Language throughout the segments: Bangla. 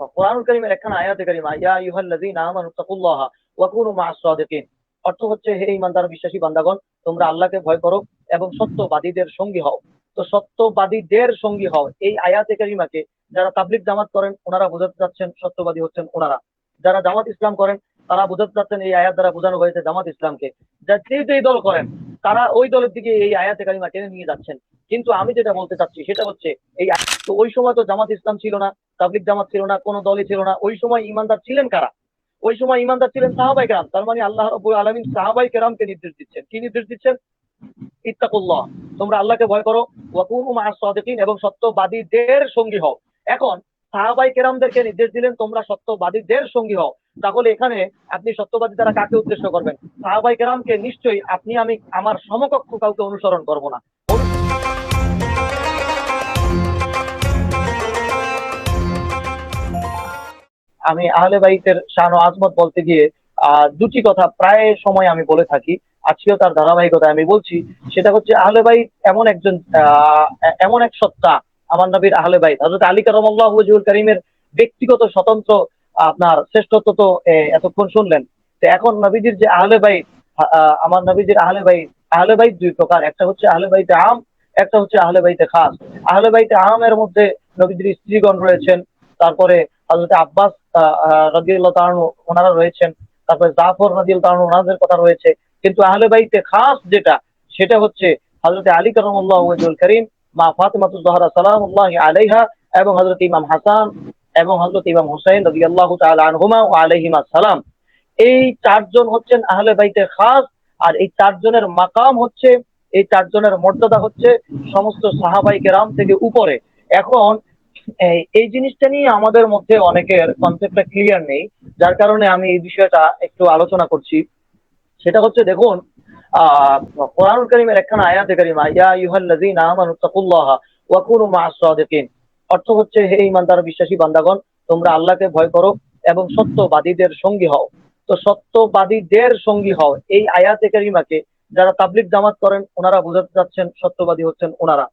আয়াতে কারিমা ইয়া আইয়ুহাল্লাযীনা আমানু তাকুল্লাহা ওয়া কুনু সাদিকিন অর্থ হচ্ছে হে বিশ্বাসী বান্দাগণ তোমরা আল্লাহকে ভয় করো এবং সত্যবাদীদের সঙ্গী হও তো সত্যবাদীদের সঙ্গী হও এই আয়াতে কারিমাকে যারা তাবলিগ জামাত করেন ওনারা বোঝাতে যাচ্ছেন সত্যবাদী হচ্ছেন ওনারা যারা জামাত ইসলাম করেন, তারা বোঝাতে যাচ্ছেন এই আয়াত দ্বারা বোঝানো হয়েছে জামাত ইসলামকে। যা যে যেই দল করেন তারা ওই দলের দিকে এই আয়াতে কারিমা টেনে নিয়ে যাচ্ছেন। কিন্তু আমি যেটা বলতে চাচ্ছি সেটা হচ্ছে, এই তো ওই সময় তো জামাত ইসলাম ছিল না, তাবলিগ জামাত ছিল না, কোনো দলই ছিল না। ওই সময় ইমানদার ছিলেন কারা? ওই সময় ইমানদার ছিলেন সাহাবাই কেরাম। তার মানে আল্লাহ আলমিন সাহাবাই কেরামকে নির্দেশ দিচ্ছেন। কি নির্দেশ দিচ্ছেন? ইত্তাকুল্লাহ। তোমরা আল্লাহকে ভয় করো, ওয়াকুনু মা'আস সাদিকিন, এবং সত্যবাদীদের সঙ্গী হও। এখন সাহাবাই কেরামদেরকে নির্দেশ দিলেন, তোমরা সত্যবাদীদের সঙ্গী হও। তাহলে এখানে আপনি সত্যবাদী দ্বারা কাকে উদ্দেশ্য করবেন? সাহাবাই কেরামকে নিশ্চয়ই আপনি, আমি, আমার সমকক্ষ কাউকে অনুসরণ করব না। আমি আহলে বাইতের শান আজমত বলতে গিয়ে দুটি কথা প্রায় সময় আমি বলে থাকি। আজকেও তার ধারাবাহিকতা আমি বলছি, সেটা হচ্ছে আহলে বাইত এমন একজন এমন এক সত্তা, আমার নবীর আহলে বাইত। হযরত আলী কারামাল্লাহ করিমের ব্যক্তিগত স্বতন্ত্র আপনার শ্রেষ্ঠত্ব তো এতক্ষণ শুনলেন। তো এখন নবীজির যে আহলে আহ, আমার নবীজির আহলে বাইত আহলে বাইত দুই প্রকার। একটা হচ্ছে আহলে বাইতে আম একটা হচ্ছে আহলে বাইতে খাস। আহলে বাইতে আমের মধ্যে নবীজির স্ত্রীগণ রয়েছেন। তারপরে হযরত আব্বাস রাদিয়াল্লাহু তাআলা ওনারা রয়েছেন। তারপরে জাফর রাদিয়াল্লাহু তাআলা ওনাদের কথা রয়েছে। কিন্তু আহলে বাইতে খাস যেটা সেটা হচ্ছে হযরত আলী কারামাল্লাহু করিম মা ফাতিমাতু জহরা সালামুল্লাহি আলাইহা এবং হযরত ইমাম হাসান এবং হযরত ইমাম হুসাইন রাদিয়াল্লাহু তাআলা আনহুমা ওয়া আলাইহিমা সালাম এই চারজন হচ্ছেন আহলে বাইতের খাস, আর এই চারজনের মাকাম হচ্ছে, এই চারজনের মর্যাদা হচ্ছে সমস্ত সাহাবাই কেরাম থেকে উপরে। এখন, এই- জিনিসটা নিয়ে আমাদের মধ্যে অনেকের কনসেপ্টটা ক্লিয়ার নেই, যার কারণে আমি এই বিষয়টা একটু আলোচনা করছি। সেটা হচ্ছে দেখুন, আহ, কোরআনুল করিমের একখানা আয়াতে কারিমা, ইয়া আইয়ুহাল্লাযীনা আমানু তাকুল্লাহা ওয়া কুনু মা'আস সাদিকিন। অর্থ হচ্ছে, হে ঈমানদার বিশ্বাসী বান্দাগণ, তোমরা আল্লাহকে ভয় করো এবং সত্যবাদীদের সঙ্গী হও। তো সত্যবাদীদের সঙ্গী হও। এই আয়াতে কারিমাকে যারা তাবলিগ জামাত করেন, ওনারা বোঝাতে যাচ্ছেন সত্যবাদী হচ্ছেন ওনারা।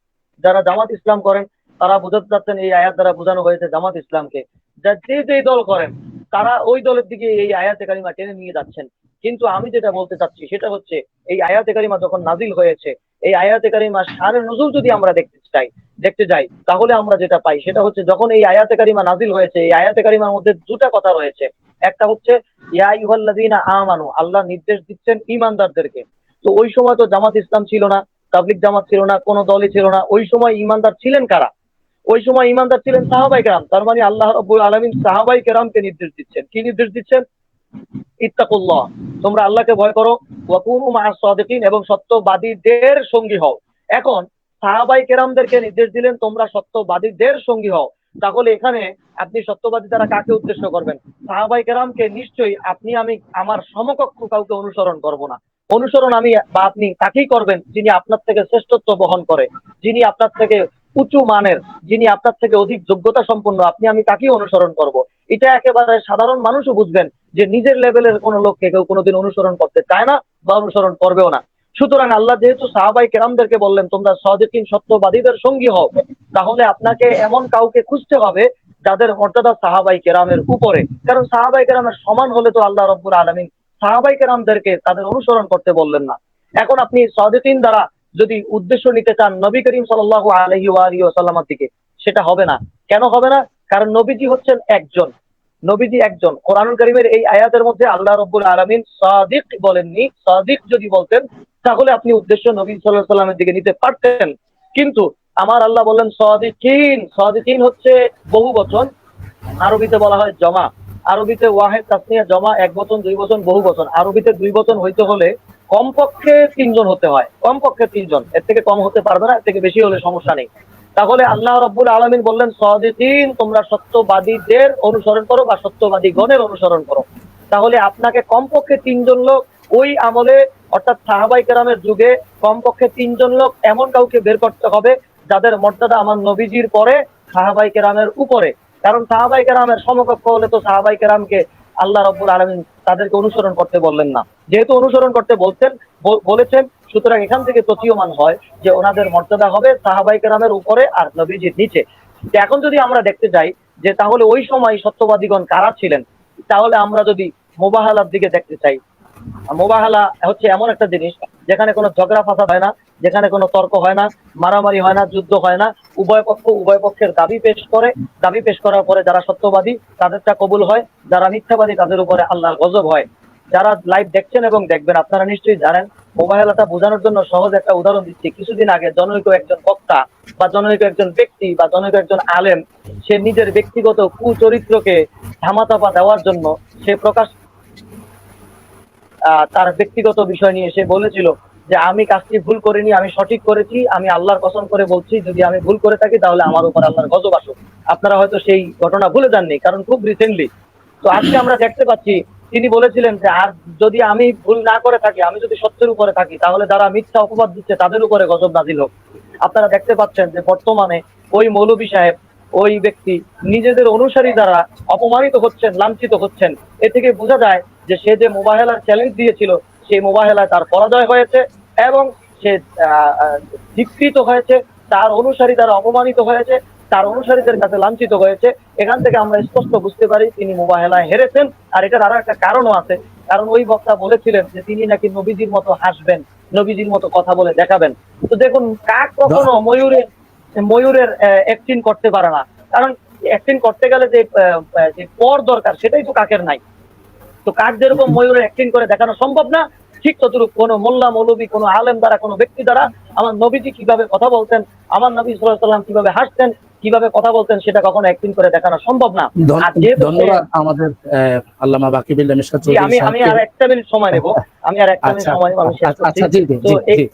যারা জামাত ইসলাম করেন, তারা বোঝাতে যাচ্ছেন এই আয়াত দ্বারা বোঝানো হয়েছে জামাত ইসলামকে। যা যে যেই দল করেন, তারা ওই দলের দিকে এই আয়াতে কারিমা টেনে নিয়ে যাচ্ছেন। কিন্তু আমি যেটা বলতে চাচ্ছি সেটা হচ্ছে, এই আয়াতে কারিমা যখন নাজিল হয়েছে, এই আয়াতে কারিমা সারে নজুল যদি আমরা দেখতে চাই, দেখতে যাই, তাহলে আমরা যেটা পাই সেটা হচ্ছে যখন এই আয়াতে কারিমা নাজিল হয়েছে, এই আয়াতে কারিমার মধ্যে দুটা কথা রয়েছে। একটা হচ্ছে আমানু, আল্লাহ নির্দেশ দিচ্ছেন ইমানদারদেরকে তো ওই সময় তো জামাত ইসলাম ছিল না, তাবলিগ জামাত ছিল না, কোনো দলই ছিল না, ওই সময় ঈমানদার ছিলেন কারা? ওই সময় ঈমানদার ছিলেন সাহাবাই কেরাম, তার মানে আল্লাহ আলামিন সাহাবাই কেরামকে নির্দেশ দিচ্ছেন। কি নির্দেশ দিচ্ছেন? ইত্তাকুল্লাহ। তোমরা আল্লাহকে ভয় করো। ওয়া কুনু মা'আস সাদিকিন এবং সত্যবাদীদের সঙ্গী হও। এখন সাহাবাই কেরামদেরকে নির্দেশ দিলেন, তোমরা সত্যবাদীদের সঙ্গী হও। তাহলে এখানে আপনি সত্যবাদী দ্বারা কাকে উদ্দেশ্য করবেন? সাহাবাই কেরামকে নিশ্চয়ই আপনি, আমি, আমার সমকক্ষ কাউকে অনুসরণ করব না। অনুসরণ আমি বা আপনি তাকেই করবেন যিনি আপনার থেকে শ্রেষ্ঠত্ব বহন করে, যিনি আপনার থেকে উঁচু মানের, যিনি আপনার থেকে অধিক যোগ্যতা সম্পন্ন। আপনি, আমি তাকেই অনুসরণ করব। এটা একেবারে সাধারণ মানুষও বুঝবেন যে নিজের লেভেলের কোনো লোককে কেউ কোনোদিন অনুসরণ করতে চায় না বা অনুসরণ করবেও না। সুতরাং আল্লাহ যেহেতু সাহাবাই কেরামদেরকে বললেন, তোমরা সদিন সত্যবাদীদের সঙ্গী হও। তাহলে আপনাকে এমন কাউকে খুঁজতে হবে যাদের মর্যাদা সাহাবাই কেরামের উপরে। কারণ সাহাবাই কেরামের সমান হলে তো আল্লাহ রব্বুল আলমিন সাহাবাই কেরামদেরকে তাদের অনুসরণ করতে বললেন না। এখন আপনি সদিন দ্বারা যদি উদ্দেশ্য নিতে চান নবী করিম সাল্লাহ আলহি আলী ওসাল্লামার দিকে, সেটা হবে না। কেন হবে না? কারণ নবীজি হচ্ছেন একজন। নবীজি একজন। কোরআনুল করিমের এই আয়াতের মধ্যে আল্লাহ রব্বুল আলমিন সাদিক বলেননি। সাদিক যদি বলতেন, তাহলে আপনি উদ্দেশ্য নবী সাল্লাহ সাল্লামের দিকে নিতে পারতেন। কিন্তু আমার আল্লাহ বললেন সাদিকিন। সাদিকিন হচ্ছে বহু বচন। আরবিতে বলা হয় জমা। আরবিতে ওয়াহেদ, তাসনিয়া, জমা, এক বচন, দুই বচন, বহু বচন। আরবিতে দুই বচন হইতে হলে কমপক্ষে তিনজন হতে হয়। কমপক্ষে তিনজন। এর থেকে কম হতে পারবে না, এর থেকে বেশি হলে সমস্যা নেই। তাহলে আল্লাহ রব্বুল আলমিন বললেন সদিন তোমরা সত্যবাদীদের অনুসরণ করো বা সত্যবাদী গণের অনুসরণ করো। তাহলে আপনাকে কমপক্ষে তিনজন লোক ওই আমলে অর্থাৎ সাহাবাই কেরামের যুগে কমপক্ষে তিনজন লোক এমন কাউকে বের করতে হবে যাদের মর্যাদা আমার নবীজির পরে সাহাবাই কেরামের উপরে। কারণ সাহাবাই কেরামের সমকক্ষ হলে তো সাহাবাই কেরামকে আল্লাহ রব্বুল আলমিন তাদেরকে অনুসরণ করতে বললেন না। যেহেতু অনুসরণ করতে বলছেন বলেছেন সুতরাং এখান থেকে তথ্যমান হয় যে ওনাদের মর্যাদা হবে সাহাবাই কেরামের উপরে আর নবীজির নিচে। এখন যদি আমরা দেখতে যাই যে তাহলে ওই সময় সত্যবাদীগণ কারা ছিলেন, তাহলে আমরা যদি মোবাহালার দিকে দেখতে চাই। মোবাহালা হচ্ছে এমন একটা জিনিস যেখানে কোনো ঝগড়া ফাসাদ হয় না, যেখানে কোনো তর্ক হয় না, মারামারি হয় না, যুদ্ধ হয় না। উভয় পক্ষ উভয় পক্ষের দাবি পেশ করে, দাবি পেশ করার পরে যারা সত্যবাদী তাদেরটা কবুল হয়, যারা মিথ্যাবাদী তাদের উপরে আল্লাহর গজব হয়। যারা লাইভ দেখছেন এবং দেখবেন, আপনারা নিশ্চয়ই জানেন মোবাইলটা বোঝানোর জন্য সহজ একটা উদাহরণ দিচ্ছি। কিছুদিন আগে জনৈক একজন বক্তা বা জনৈক একজন ব্যক্তি বা জনৈক একজন আলেম, সে নিজের ব্যক্তিগত কুচরিত্রকে ধামাচাপা দেওয়ার জন্য সে প্রকাশ তার ব্যক্তিগত বিষয় নিয়ে সে বলেছিল যে, আমি কাজটি ভুল করিনি, আমি সঠিক করেছি, আমি আল্লাহর কসম করে বলছি, যদি আমি ভুল করে থাকি তাহলে আমার উপর আল্লাহর গজব আসুক। আপনারা হয়তো সেই ঘটনা ভুলে যাননি, কারণ খুব রিসেন্টলি তো আজকে আমরা দেখতে পাচ্ছি তিনি বলেছিলেন যে আর যদি আমি ভুল না করে থাকি আমি যদি সত্যের উপরে থাকি তাহলে যারা মিথ্যা অপবাদ দিচ্ছে তাদের উপরে গজব নাজিল হোক। আপনারা দেখতে পাচ্ছেন যে বর্তমানে ওই মৌলবী সাহেব ওই ব্যক্তি নিজেদের অনুসারী দ্বারা অপমানিত হচ্ছেন লাঞ্ছিত হচ্ছেন। এ থেকে বোঝা যায় যে সে যে মোবাহেলার চ্যালেঞ্জ দিয়েছিল সেই মোবাহেলায় তার পরাজয় হয়েছে এবং সে আহ, হয়েছে তার অনুসারী দ্বারা অপমানিত হয়েছে। তার অনুসারীদের কাছে লাঞ্ছিত হয়েছে। এখান থেকে আমরা স্পষ্ট বুঝতে পারি তিনি মোবাহেলায় হেরেছেন। আর এটার আরও একটা কারণও আছে। কারণ ওই বক্তা বলেছিলেন যে তিনি নাকি নবীজির মতো হাসবেন নবীজির মতো কথা বলে দেখাবেন। তো দেখুন কাক কখনো ময়ূরের ময়ূরের অ্যাক্টিং করতে পারে না। কারণ অ্যাক্টিং করতে গেলে যে যে পর দরকার সেটাই তো কাকের নাই। তো কাক যেরকম ময়ূরের অ্যাক্টিং করে দেখানো সম্ভব না ঠিক ততটুকু কোনো মোল্লা মৌলবী কোনো আলেম দ্বারা কোনো ব্যক্তি দ্বারা আমার নবীজি কীভাবে কথা বলতেন আমার নবী সাল্লাম কীভাবে হাসতেন কীভাবে কথা বলতেন সেটা কখনো অ্যাক্টিং করে দেখানো সম্ভব না। ধন্যবাদ আমাদের আল্লামা বাকিবুল্লাহ মিশকাত জি, আমি আমি আর একটা মিনিট সময় নেব। আমি আর একটা মিনিট আচ্ছা সময় নেব আমি শেষ আচ্ছা, করছি। আচ্ছা জি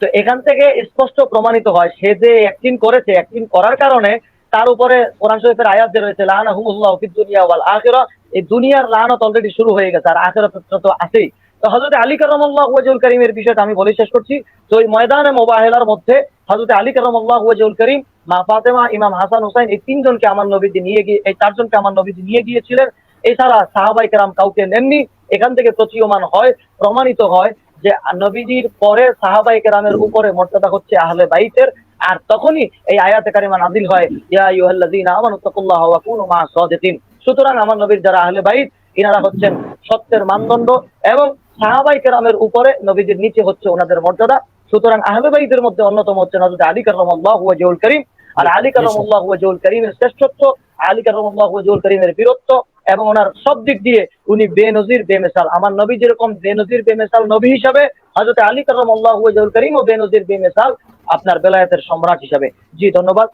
তো এখান থেকে স্পষ্ট প্রমাণিত হয় সে যে অ্যাক্টিং করেছে অ্যাক্টিং করার কারণে তার উপরে কোরআন শরীফের আয়াত যে রয়েছে লানা হুমুল্লাহ ফিদ দুনিয়া ওয়াল আখিরা এই দুনিয়ার লানত অলরেডি শুরু হয়ে গেছে আর আখিরাত তো আছেই। তো হযরত আলী কারামাল্লাহ ওয়াজুল করিমের বিষয়টা আমি বলে শেষ করছি। তো এই ময়দানে মোবাহেলার মধ্যে হযরত আলী কারামাল্লাহ ওয়াজুল করিম মা ফাতেমা, ইমাম হাসান হুসাইন এই তিনজনকে আমার নবীজি নিয়ে গিয়ে এই চারজনকে আমার নবীজি নিয়ে গিয়েছিলেন। এছাড়া সাহাবাই কেরাম কাউকে নেননি। এখান থেকে প্রতীয়মান হয়, প্রমাণিত হয় যে নবীজির পরে সাহাবাই কেরামের উপরে মর্যাদা হচ্ছে আহলে বাইতের। আর তখনই এই আয়াতে কারিমা নাজিল হয়, ইয়া আইয়ুহাল্লাযীনা আমানু তাকুল্লাহা ওয়া কুনু মা সাদিকিন। সুতরাং আমার নবীর যারা আহলে বাইত, ইনারা হচ্ছেন সত্যের মানদণ্ড এবং সাহাবাই কেরামের উপরে নবীজির নিচে হচ্ছে ওনাদের মর্যাদা। সুতরাং আহলে বাইতের মধ্যে অন্যতম হচ্ছে হযরত আলী কাররামাল্লাহু ওয়াজহুল করিম। আর আলী কাররামাল্লাহু ওয়াজহুল করিমের শ্রেষ্ঠত্ব আলী কাররামাল্লাহু ওয়াজহুল করিমের বীরত্ব এবং ওনার সব দিক দিয়ে উনি বেনজির বেমেসাল। আমার নবী যেরকম বে বেনজির বেমেসাল নবী হিসাবে হযরত আলী কাররামাল্লাহু ওয়াজহুল করিম ও বেনজির বেমেসাল আপনার বেলায়েতের সম্রাট হিসাবে। জি ধন্যবাদ।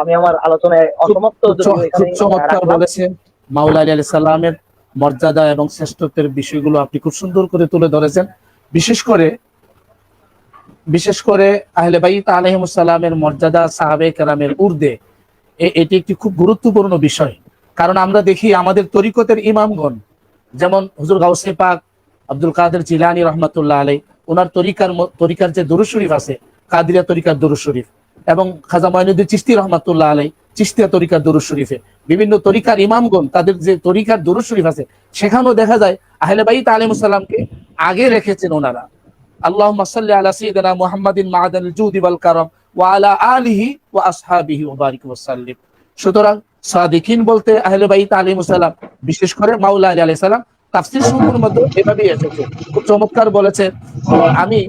আমি আমার আলোচনায় অসমাপ্ত চমৎকার বলেছেন মাওলা আলী সালামের মর্যাদা এবং শ্রেষ্ঠত্বের বিষয়গুলো আপনি খুব সুন্দর করে তুলে ধরেছেন। বিশেষ করে বিশেষ করে আহলে বাইত আলাইহিমুস মর্যাদা সাহাবে কেরামের এ- এটি একটি খুব গুরুত্বপূর্ণ বিষয়। কারণ আমরা দেখি আমাদের তরিকতের ইমামগণ, যেমন হুজুর গাউসে পাক আব্দুল কাদের জিলানি রহমতুল্লাহ আলাই ওনার তরিকার তরিকার যে দরুদ শরীফ আছে, কাদিরিয়া তরিকার দরুদ শরীফ, এবং খাজা মাইনুদ্দিন চিস্তি রহমতুল্লাহ আলাই চিস্তিয়া তরিকার দরুদ শরীফে। বিভিন্ন তরিকার ইমামগণ তাদের যে তরিকার দরুদ শরীফ আছে, সেখানেও দেখা যায় আহলে বাইত আলাইহিস সালামকে আগে রেখেছেন ওনারা আল্লাহুম্মা সাল্লি আলা সাইয়্যিদিনা মুহাম্মাদিন মা'দানিল জুদি ওয়াল কারাম ওয়া আলা আলিহি ওয়া আসহাবিহি ওয়া বারিক ওয়া সুতরাং সাদিকিন বলতে আহলে বাইত আলাইহিস সালাম, বিশেষ করে মাউলা আলী আলাইহিস সালাম, তাফসীর সমূহের মধ্যে এভাবেই এসেছে। খুব চমৎকার বলেছে, আমি